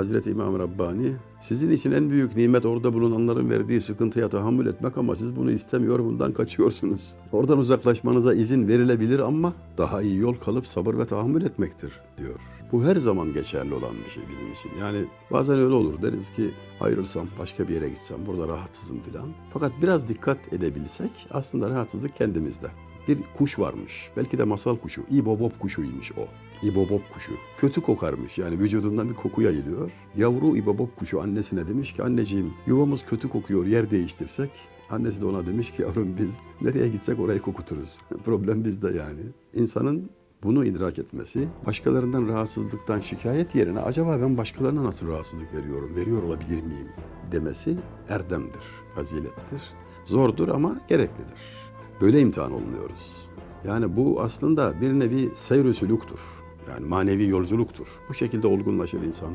Hazreti İmam Rabbani sizin için en büyük nimet orada bulunanların verdiği sıkıntıya tahammül etmek ama siz bunu istemiyor bundan kaçıyorsunuz. Oradan uzaklaşmanıza izin verilebilir ama daha iyi yol kalıp sabır ve tahammül etmektir diyor. Bu her zaman geçerli olan bir şey bizim için. Yani bazen öyle olur deriz ki ayrılsam başka bir yere gitsem burada rahatsızım filan. Fakat biraz dikkat edebilsek aslında rahatsızlık kendimizde. Bir kuş varmış. Belki de masal kuşu. İbobop kuşuymuş o. İbobop kuşu. Kötü kokarmış. Yani vücudundan bir koku yayılıyor. Yavru İbobop kuşu annesine demiş ki anneciğim yuvamız kötü kokuyor yer değiştirsek. Annesi de ona demiş ki yavrum biz nereye gitsek orayı kokuturuz. Problem bizde yani. İnsanın bunu idrak etmesi, başkalarından rahatsızlıktan şikayet yerine acaba ben başkalarına nasıl rahatsızlık veriyorum, veriyor olabilir miyim demesi erdemdir, fazilettir. Zordur ama gereklidir. Böyle imtihan olunuyoruz. Yani bu aslında bir nevi seyr-i. Yani manevi yolculuktur. Bu şekilde olgunlaşır insan.